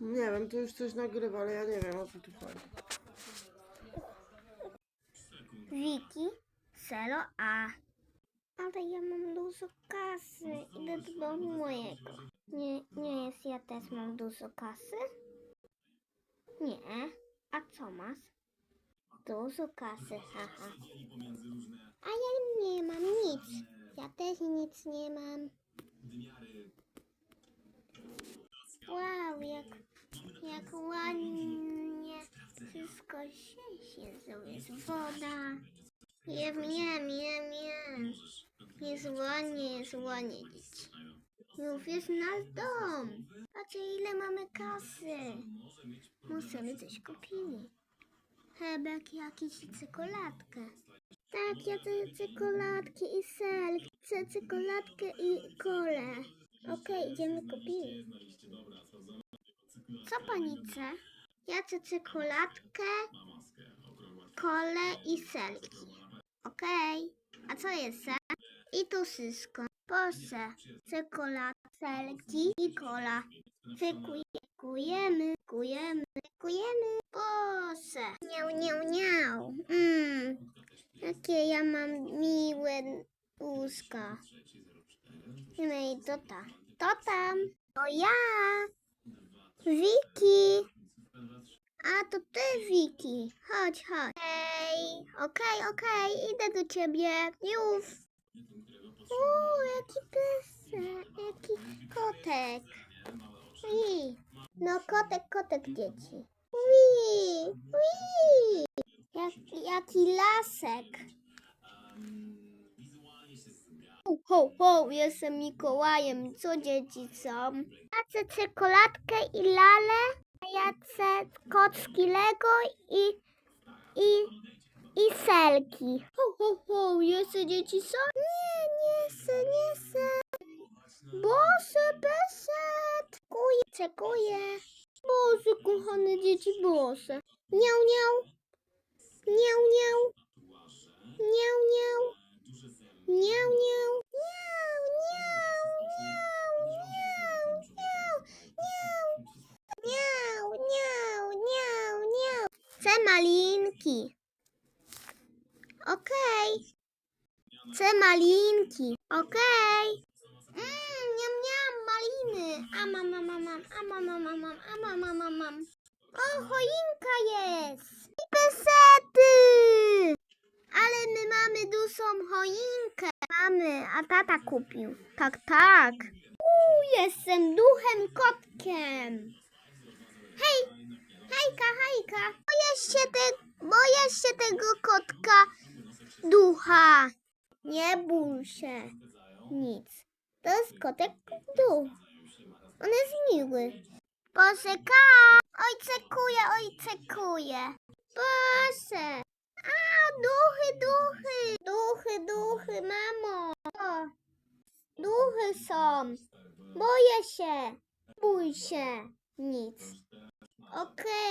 Nie wiem, to już coś nagrywa, ale ja nie wiem o co tu chodzi. Wiki, Selo, A. Ale ja mam dużo kasy. Idę do domu mojego. Nie, nie jest, ja też mam dużo kasy? Nie. A co masz? Dużo kasy, haha. A ja nie mam nic. Ja też nic nie mam. Wow, jak, jak ładnie wszystko się. Jest woda. Jem, jem, jem, jem. Jest ładnie, jest ładnie, dzieci. Już jest nasz dom. Patrzcie, ile mamy kasy. Możemy coś kupili. Hebek, jakiś i czekoladkę. Tak, ja chcę czekoladki i ser. Chcę czekoladkę i kolę. Okej, idziemy kupili. Co pani chce? Ja chcę czekoladkę, kolę i serki. Okej. A co jest? I to wszystko. Proszę. Czekolada, serki i kola. Dziękuję. Dziękujemy. Dziękujemy. Dziękujemy. Proszę. Niau, niau, niau. Mmm. Jakie ja mam miłe łóżka. No i to tam. To tam. To ja. Wiki. A to ty, Wiki. Chodź, chodź. Hej, okej, okej, idę do ciebie. Już. Uuu, jaki piesek, jaki kotek. Ui. No, kotek, kotek dzieci. Ui, ui. Jak, jaki lasek. Ho, ho, ho, jestem Mikołajem. Co dzieci są? Ja chcę czekoladkę i lalę. A ja chcę kocki Lego i, i, i selki. Ho, ho, ho, jeszcze dzieci są? Nie, nie chcę, nie chcę. Boże, beset. Kuję, czekuję. Boże, kochane dzieci, Boże. Niau, niau. Niau, niau. Niau, niau. Chcę malinki. Okej. Chcę malinki. Okej. Mmm, niam, niam, maliny. A mam, mam, mam, mam, a mam, mam, mam, a mam, mam, mam, mam. O, choinka jest. I pesety. Ale my mamy dużą choinkę. Mamy, a tata kupił. Tak, tak. Uuu, jestem duchem kotkiem. Hej, hejka, hejka. Boję się, te, boję się tego kotka ducha. Nie bój się. Nic. To jest kotek duch. On jest miły. Poczeka. Oj, cekuje, oj, cekuje. Proszę. A, duchy, duchy. Duchy, duchy, mamo. O, duchy są. Boję się. Bój się. Nic. Okej.